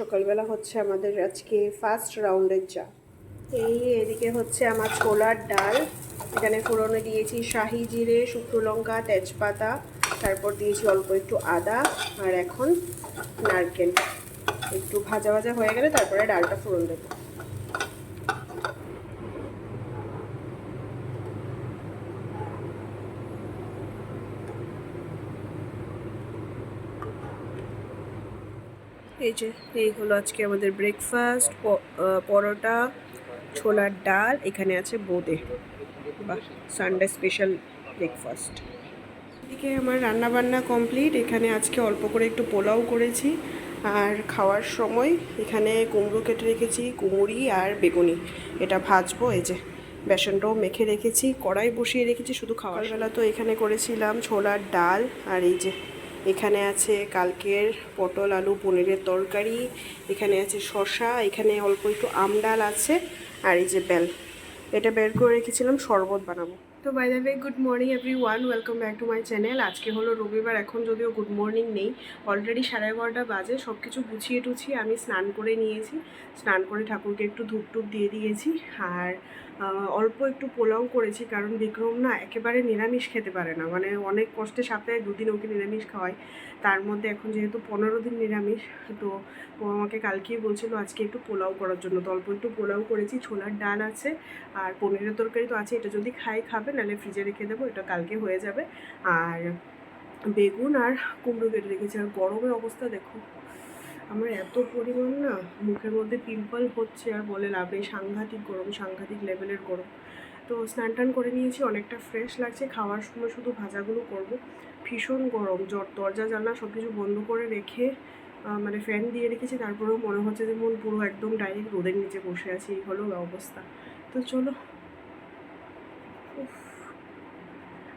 সকালবেলা হচ্ছে আমাদের আজকে ফার্স্ট রাউন্ডের চা। এই এদিকে হচ্ছে আমার ছোলার ডাল। এখানে ফোড়নে দিয়েছি শাহি জিরে, শুকনো লঙ্কা, তেজপাতা, তারপর দিয়েছি অল্প একটু আদা আর এখন নারকেল। একটু ভাজা ভাজা হয়ে গেলে তারপরে ডালটা ফোড়ন দেবো। এই যে, এই হলো আজকে আমাদের ব্রেকফাস্ট পরোটা, ছোলার ডাল, এখানে আছে বোঁদে। বা সানডে স্পেশাল ব্রেকফাস্ট এদিকে আমার রান্নাবান্না কমপ্লিট এখানে আজকে অল্প করে একটু পোলাও করেছি, আর খাওয়ার সময় এখানে কুমড়ো কেটে রেখেছি, কুমড়ি আর বেগুনি। এটা ভাজবো, এই যে, বেসনটাও মেখে রেখেছি, কড়াই বসিয়ে রেখেছি, শুধু খাওয়ার বেলা তো এখানে করেছিলাম ছোলার ডাল, আর এই যে এখানে আছে কালকের পটল, আলু, পনিরের তরকারি, এখানে আছে শশা এখানে অল্প একটু আমডাল আছে, আর এই যে বেল। এটা বের করে রেখেছিলাম, শরবত বানাবো। তো by the way good morning everyone welcome back to my channel আজকে হলো রবিবার, এখন যদিও গুড মর্নিং নেই। অলরেডি সাড়ে এগারোটা বাজে সব কিছু গুছিয়ে টুছিয়ে আমি স্নান করে নিয়েছি। স্নান করে ঠাকুরকে একটু ধূপ টুপ দিয়ে দিয়েছি। আর অল্প একটু পোলাও করেছি, কারণ বিক্রম না একেবারে নিরামিষ খেতে পারে না। মানে অনেক কষ্টে সপ্তাহে দুদিন ওকে নিরামিষ খাওয়াই। তার মধ্যে এখন যেহেতু পনেরো দিন নিরামিষ, তো ও আমাকে কালকেই বলছিল আজকে একটু পোলাও করার জন্য। তো অল্প একটু পোলাও করেছি, ছোলার ডাল আছে, আর পনিরের তরকারি তো আছে, এটা যদি খাই খাবে। নাহলে ফ্রিজে রেখে দেবো, এটা কালকে হয়ে যাবে। আর বেগুন আর কুমড়ো কেটে রেখেছি। আর গরমের অবস্থা দেখো, আমার এত পরিমাণ না মুখের মধ্যে পিম্পল হচ্ছে আর বলে লাভ নেই। সাংঘাতিক গরম, সাংঘাতিক লেভেলের গরম। তো স্নান টান করে নিয়েছি, অনেকটা ফ্রেশ লাগছে। খাওয়ার সময় শুধু ভাজাগুলো করব। ভীষণ গরম, জ্বর, দরজা, জানলা সব কিছু বন্ধ করে রেখে মানে ফ্যান দিয়ে রেখেছি। তারপরেও মনে হচ্ছে যে মন পুরো একদম ডাইরেক্ট রোদের নিচে বসে আছি। এই হলো অবস্থা। তো চলো উফ।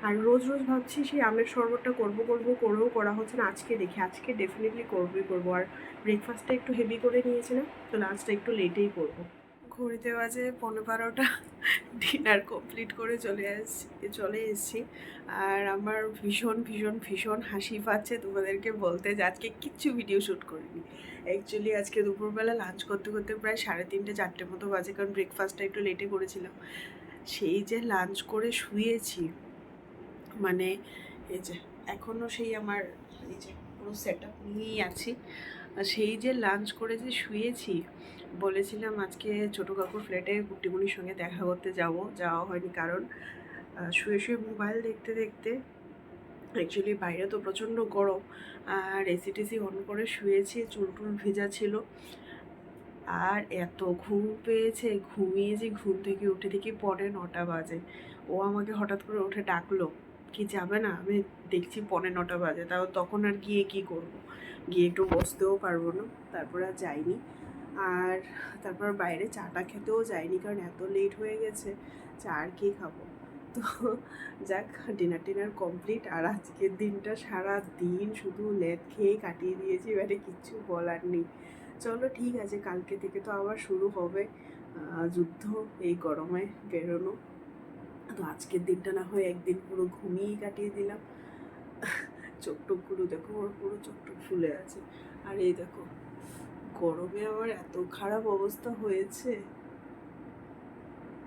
আর রোজ রোজ ভাবছি সেই আমের শরবতটা করব করব, করেও করা হচ্ছে না। আজকে দেখি, আজকে ডেফিনেটলি করবোই করব। আর ব্রেকফাস্টটা একটু হেভি করে নিয়েছিলাম তো লাঞ্চটা একটু লেটেই করব। ঘড়িতে বাজে পনেরো বারোটা। ডিনার কমপ্লিট করে চলে আসছি, চলে এসেছি। আর আমার ভীষণ ভীষণ ভীষণ হাসি পাচ্ছে তোমাদেরকে বলতে যে আজকে কিচ্ছু ভিডিও শ্যুট করিনি। অ্যাকচুয়ালি আজকে দুপুরবেলা লাঞ্চ করতে করতে প্রায় সাড়ে তিনটে, চারটে মতো বাজে। কারণ ব্রেকফাস্টটা একটু লেটে করেছিলাম। সেই যে লাঞ্চ করে শুয়েছি মানে এই যে এখনও সেই আমার এই যে পুরো সেট আপ নিয়েই আছি। সেই যে লাঞ্চ করে যে শুয়েছি, বলেছিলাম আজকে ছোটো কাকুর ফ্ল্যাটে গুট্টিমণির সঙ্গে দেখা করতে যাব, যাওয়া হয়নি কারণ শুয়ে শুয়ে মোবাইল দেখতে দেখতে অ্যাকচুয়ালি বাইরে তো প্রচণ্ড গরম, আর এসি টেসি অন করে শুয়েছি, চুল টুল ভেজা ছিল। আর এত ঘুম পেয়েছে, ঘুমিয়ে যে ঘুম থেকে উঠে দেখি পরে নটা বাজে। ও আমাকে হঠাৎ করে উঠে ডাকলো কি যাবে না? আমি দেখছি পনে নটা বাজে, তাও তখন আর গিয়ে কি করব? গিয়ে একটু বসতেও পারব না, তারপর আর যাইনি। আর তারপর বাইরে চাটা খেতেও যাইনি, কারণ এত লেট হয়ে গেছে, চা আর কি খাব? তো যাক ডিনার টিনার কমপ্লিট আর আজকের দিনটা সারা দিন শুধু লেদ খেয়ে কাটিয়ে দিয়েছি, এবারে কিচ্ছু বলার নেই। চলো, ঠিক আছে, কালকে থেকে তো আবার শুরু হবে যুদ্ধ, এই গরমে বেরোনো। তো আজকের দিনটা না হয় একদিন পুরো ঘুমিয়ে কাটিয়ে দিলাম। চোখ টোকগুলো দেখো, ওর পুরো চোখ টোক ফুলে আছে। আর এই দেখো, গরমে আমার এত খারাপ অবস্থা হয়েছে।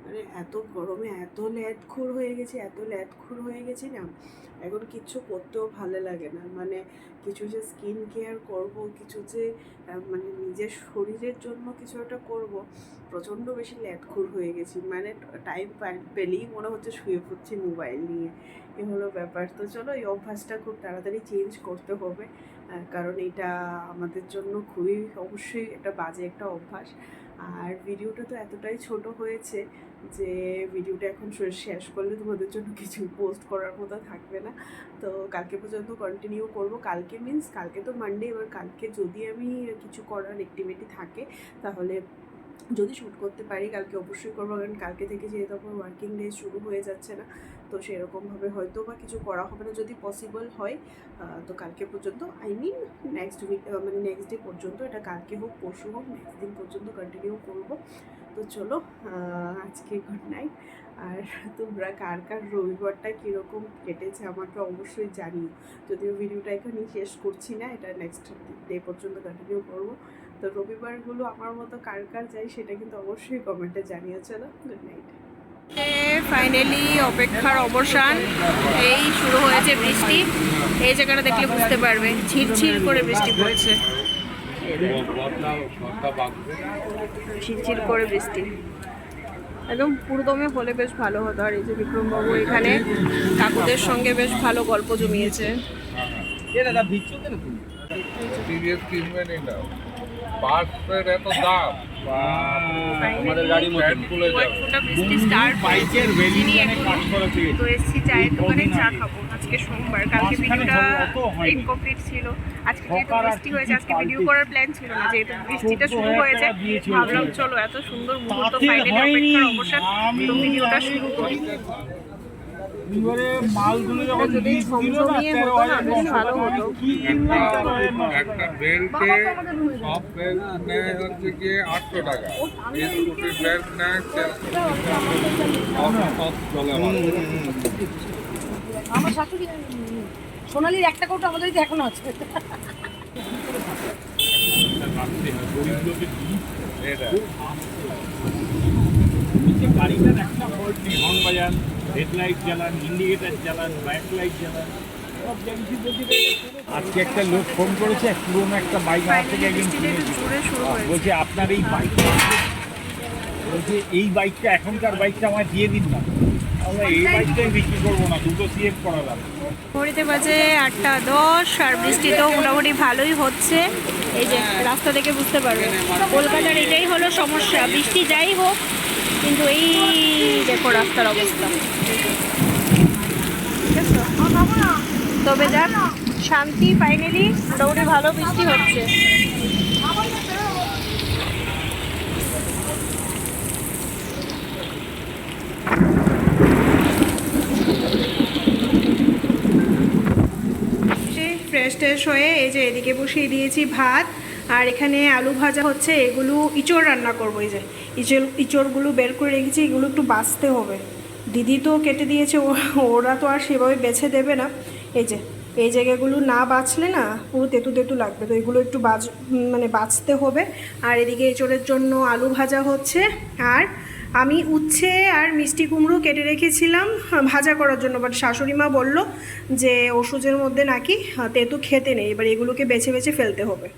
মানে এত গরমে এত ল্যাদখোর হয়ে গেছে, এত ল্যাদখোর হয়ে গেছে না। এখন কিচ্ছু করতেও ভালো লাগে না। মানে কিছু যে স্কিন কেয়ার করব, কিছু যে মানে নিজের শরীরের জন্য কিছু একটা করব, প্রচণ্ড বেশি ল্যাটখুর হয়ে গেছি। মানে টাইম পেলেই মনে হচ্ছে শুয়ে পড়ছি মোবাইল নিয়ে। এ হলো ব্যাপার। তো চলো এই অভ্যাসটা খুব তাড়াতাড়ি চেঞ্জ করতে হবে কারণ এটা আমাদের জন্য খুবই অবশ্যই একটা বাজে একটা অভ্যাস। আর ভিডিওটা তো এতটাই ছোট হয়েছে যে ভিডিওটা এখন শেষ করলে তোমাদের জন্য কিছু পোস্ট করার মতো থাকবে না। তো কালকে পর্যন্ত কন্টিনিউ করব। কালকে মিন্স কালকে তো মানডে এবার কালকে যদি আমি কিছু করার অ্যাক্টিভিটি থাকে, তাহলে যদি শ্যুট করতে পারি, কালকে অবশ্যই করব। কারণ কালকে থেকে যেহেতু আমার ওয়ার্কিং ডে শুরু হয়ে যাচ্ছে না, তো সেরকমভাবে হয়তো বা কিছু করা হবে না। যদি পসিবল হয় তো কালকে পর্যন্ত আই মিন নেক্সট উইক মানে নেক্সট ডে পর্যন্ত, এটা কালকে হোক, পরশু হোক নেক্সট দিন পর্যন্ত কন্টিনিউ করব। তো চলো আজকে গুড নাইট আর তোমরা কার কার রবিবারটা কীরকম কেটেছে আমাকে অবশ্যই জানিও। যদিও ভিডিওটা এখানেই শেষ করছি না, এটা নেক্সট ডে পর্যন্ত কন্টিনিউ করব। তো রবিবারগুলো আমার মতো কার কার যাই সেটা কিন্তু অবশ্যই কমেন্টে জানিয়ে চলো গুড নাইট ফাইনালি অপেক্ষার অবসান। এই শুরু হয়েছে বৃষ্টি। এই জায়গাটা দেখলে বুঝতে পারবে, ঝিরঝির করে বৃষ্টি পড়ছে। ঝিরঝির করে বৃষ্টি। একদম পুরোদমে হলে বেশ ভালো হতো। আর এই যে বিক্রমবাবু এখানে কাকুদের সঙ্গে বেশ ভালো গল্প জমিয়েছে। সিরিয়াস কিনবে নি না পার্সের এত দাম। আমাদের গাড়ি তো এসছি চায়ের দোকানে চা খাব। আজকে সোমবার কালকে মাঝখানে ভিডিওটা ইনকমপ্লিট ছিল। আজকে যেহেতু বৃষ্টি হয়েছে আজকে ভিডিও করার প্ল্যান ছিল না যেহেতু বৃষ্টিটা শুরু হয়েছে ভাবলাম চলো এত সুন্দর মুহূর্ত ফাইনালি। অপেক্ষার অবসান। তো ভিডিওটা শুরু করি। এবারে মালগুলো যখন যদি লিস্ট দিল না তেরো হাজার ভালো হতো। কি কিনলাম তো এর মধ্যে? একটা বেল্টে সব বেল্ট নেয় হচ্ছে গিয়ে আটশো টাকা। এই স্কুটির বেল্ট নেয় আমার। শাশুড়ি সোনালির একটা কৌটো আমাদের এখনও আছে। গাড়িটার একটা নেই হর্ন বাজান হেডলাইট জ্বালান ইন্ডিকেটার জ্বালান ব্যাক লাইট জ্বালান আজকে একটা লোক ফোন করেছে পুরোনো একটা বাইক আমার থেকে হয়েছে। বলছে আপনার এই বাইক বলছে এই বাইকটা এখনকার বাইকটা আমায় দিয়ে দিন না। আমরা এই বাইকটাই বিক্রি করব না দুটো সিএফ করা যাবে ঘড়িতে বাজে আটটা দশ আর বৃষ্টি তো মোটামুটি ভালোই হচ্ছে। এই যে রাস্তা দেখে বুঝতে পারবে। কলকাতার এটাই হলো সমস্যা। বৃষ্টি যাই হোক কিন্তু এই দেখো রাস্তার অবস্থা। তবে যাক, শান্তি ফাইনালি মোটামুটি ভালো বৃষ্টি হচ্ছে। ফ্রেশ ট্রেশ হয়ে এই যে এদিকে বসিয়ে দিয়েছি ভাত। আর এখানে আলু ভাজা হচ্ছে, এগুলো ইঁচড় রান্না করব, এই যে ইঁচড়, ইঁচড়গুলো বের করে রেখেছি, এগুলো একটু বাঁচতে হবে। দিদি তো কেটে দিয়েছে ওরা তো আর সেভাবে বেছে দেবে না। এই যে, এই জায়গাগুলো না বাঁচলে না পুরো তেতু তেতু লাগবে, তো এগুলো একটু বাজ মানে বাছতে হবে। আর এদিকে এঁচড়ের জন্য আলু ভাজা হচ্ছে, আর আমি উচ্ছে আর মিষ্টি কুমড়ো কেটে রেখেছিলাম ভাজা করার জন্য বাট শাশুড়ি মা বলল যে ওষুধের মধ্যে নাকি তেঁতু খেতে নেই, এবার এগুলোকে বেছে বেছে ফেলতে হবে।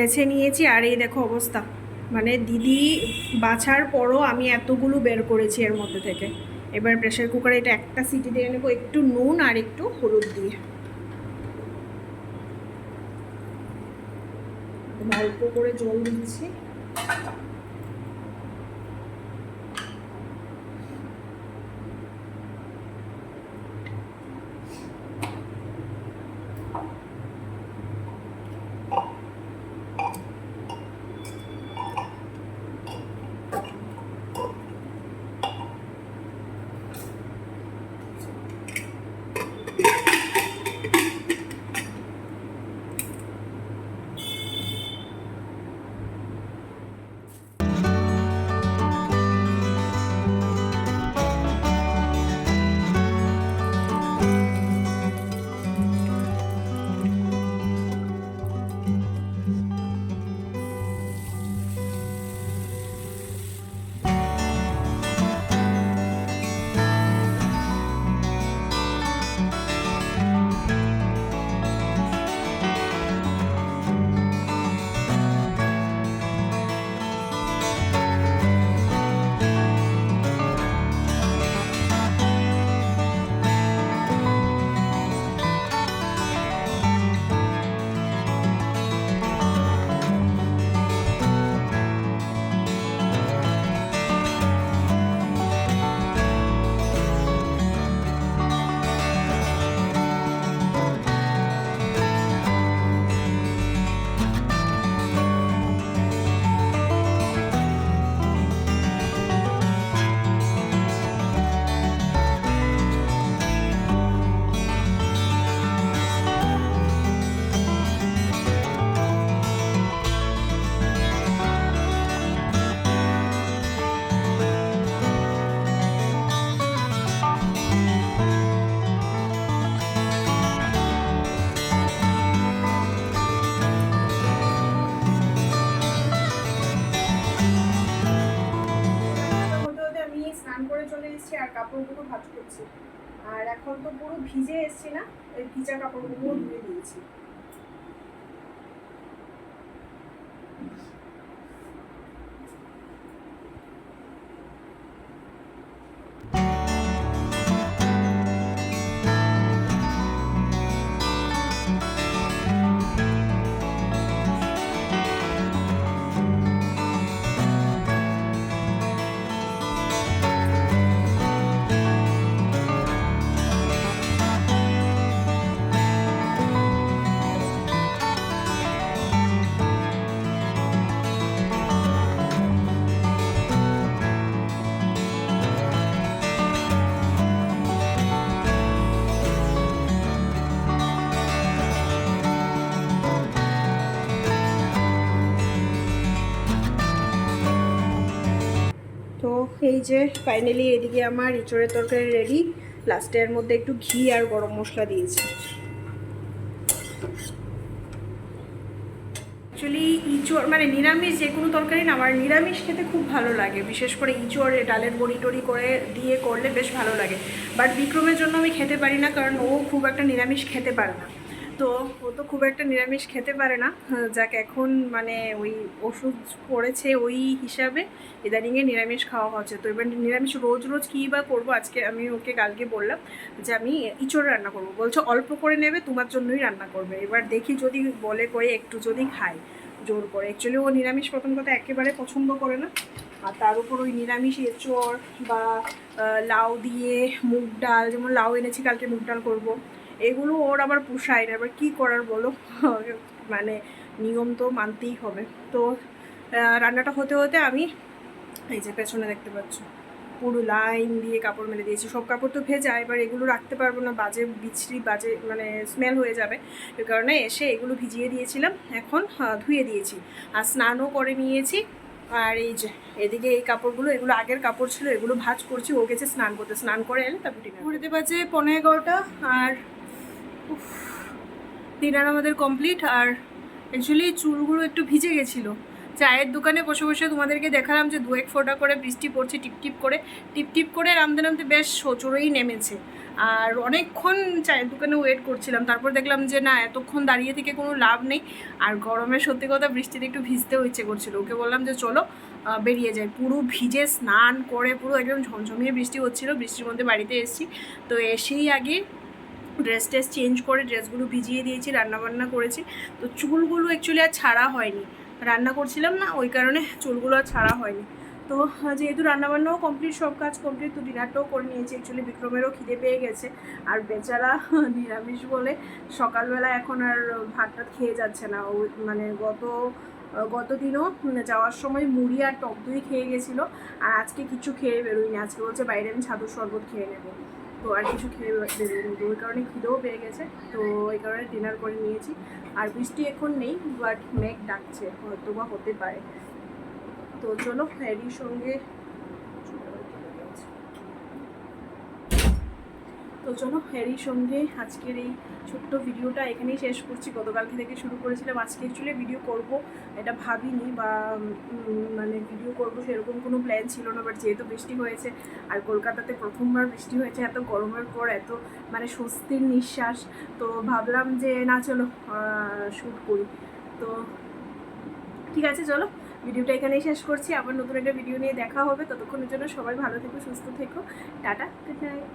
বেছে নিয়েছি আর এই দেখো অবস্থা। মানে দিদি বাছার পরও আমি এতগুলো বের করেছি এর মধ্যে থেকে। এবার প্রেশার কুকারে এটা একটা সিটি দিয়ে নেব, একটু নুন আর একটু হলুদ দিয়ে। অল্প করে জল দিচ্ছি। উপরে আর কাপড়গুলো ভাঁজ করছি। আর এখন তো পুরো ভিজে এসছি না ওই ভিজা কাপড়গুলো ধুয়ে দিয়েছি। এই যে ফাইনালি এদিকে আমার ইঁচড়ের তরকারি রেডি লাস্টে এর মধ্যে একটু ঘি আর গরম মশলা দিয়েছি। অ্যাকচুয়ালি ইঁচড় মানে নিরামিষ যে কোনো তরকারি না, আমার নিরামিষ খেতে খুব ভালো লাগে। বিশেষ করে ইঁচড়, ডালের বড়ি টড়ি করে দিয়ে করলে বেশ ভালো লাগে। বাট বিক্রমের জন্য আমি খেতে পারি না, কারণ ও খুব একটা নিরামিষ খেতে পারে না। তো ও তো খুব একটা নিরামিষ খেতে পারে না। হ্যাঁ, যাক এখন মানে ওই ওষুধ পড়েছে ওই হিসাবে ইদানিংয়ে নিরামিষ খাওয়া হচ্ছে। তো এবার নিরামিষ রোজ রোজ কী বা করব আজকে আমি ওকে কালকে বললাম যে আমি ইঁচড় রান্না করব। বলছে অল্প করে নেবে তোমার জন্যই রান্না করবে। এবার দেখি যদি বলে করে একটু যদি খাই জোর করে। অ্যাকচুয়ালি ও নিরামিষ প্রথম কথা একেবারে পছন্দ করে না। আর তার উপর ওই নিরামিষ এঁচড় বা লাউ দিয়ে মুগ ডাল যেমন লাউ এনেছি কালকে মুগ ডাল করব। এগুলো ওর আবার পোষায় না। এবার কী করার বলো? মানে নিয়ম তো মানতেই হবে। তো রান্নাটা হতে হতে আমি এই যে পেছনে দেখতে পাচ্ছ পুরো লাইন দিয়ে কাপড় মেলে দিয়েছি। সব কাপড় তো ভেজা এবার এগুলো রাখতে পারব না। বাজে বিছড়ি বাজে মানে স্মেল হয়ে যাবে। এই কারণে এসে এগুলো ভিজিয়ে দিয়েছিলাম। এখন ধুয়ে দিয়েছি। আর স্নানও করে নিয়েছি। আর এই যে এদিকে এই কাপড়গুলো এগুলো আগের কাপড় ছিল এগুলো ভাজ করছি। ও গেছে স্নান করতে। স্নান করে এলে তারপর ডিনার ঘুরতে বাজে পনেরো এগারোটা। আর ডিনার আমাদের কমপ্লিট আর অ্যাকচুয়ালি চুলগুলো একটু ভিজে গেছিল। চায়ের দোকানে বসে বসে তোমাদেরকে দেখালাম যে দু এক ফোঁটা করে বৃষ্টি পড়ছে, টিপ টিপ করে। টিপ টিপ করে নামতে নামতে বেশ সচোরই নেমেছে। আর অনেকক্ষণ চায়ের দোকানে ওয়েট করছিলাম। তারপর দেখলাম যে না, এতক্ষণ দাঁড়িয়ে থেকে কোনো লাভ নেই। আর গরমে সত্যি কথা বৃষ্টিতে একটু ভিজতেও ইচ্ছে করছিল। ওকে বললাম যে চলো বেরিয়ে যাই। পুরো ভিজে স্নান করে পুরো একদম ঝমঝমিয়ে বৃষ্টি হচ্ছিল। বৃষ্টির মধ্যে বাড়িতে এসেছি। তো এসেই আগে ড্রেস টেস চেঞ্জ করে ড্রেসগুলো ভিজিয়ে দিয়েছি, রান্নাবান্না করেছি। তো চুলগুলো অ্যাকচুয়ালি আর ছাড়া হয়নি। রান্না করছিলাম না, ওই কারণে চুলগুলো আর ছাড়া হয়নি। তো যেহেতু রান্নাবান্নাও কমপ্লিট সব কাজ কমপ্লিট তো ডিনারটাও করে নিয়েছি। অ্যাকচুয়ালি বিক্রমেরও খিদে পেয়ে গেছে। আর বেচারা নিরামিষ বলে সকালবেলা এখন আর ভাতটা খেয়ে যাচ্ছে না। ও মানে গত গত দিনও যাওয়ার সময় মুড়ি আর টক দই খেয়ে গেছিল। আর আজকে কিছু খেয়ে বেরোয়নি। আজকে বলছে বাইরে আমি ছাদুর শরবত খেয়ে নেব। তো আর কিছু খেয়ে বেরোয়নি তো ওই কারণে খিদেও পেয়ে গেছে। তো এই কারণে ডিনার করে নিয়েছি। আর বৃষ্টি এখন নেই বাট মেঘ ডাকছে। হয়তো বা হতে পারে। তো চলো ফ্যারির সঙ্গে তো চলো হ্যারির সঙ্গে আজকের এই ছোট্ট ভিডিওটা এখানেই শেষ করছি। গতকালকে থেকে শুরু করেছিলাম, আজকে অ্যাকচুয়ালি ভিডিও করব। এটা ভাবিনি বা মানে ভিডিও করব সেরকম কোনো প্ল্যান ছিল না বাট যেহেতু বৃষ্টি হয়েছে আর কলকাতাতে প্রথমবার বৃষ্টি হয়েছে, এত গরমের পর, এত মানে স্বস্তির নিঃশ্বাস, তো ভাবলাম যে না চলো শ্যুট করি। তো ঠিক আছে, চলো ভিডিওটা এখানেই শেষ করছি। আবার নতুন একটা ভিডিও নিয়ে দেখা হবে। ততক্ষণের জন্য সবাই ভালো থেকো, সুস্থ থেকো। Tata good night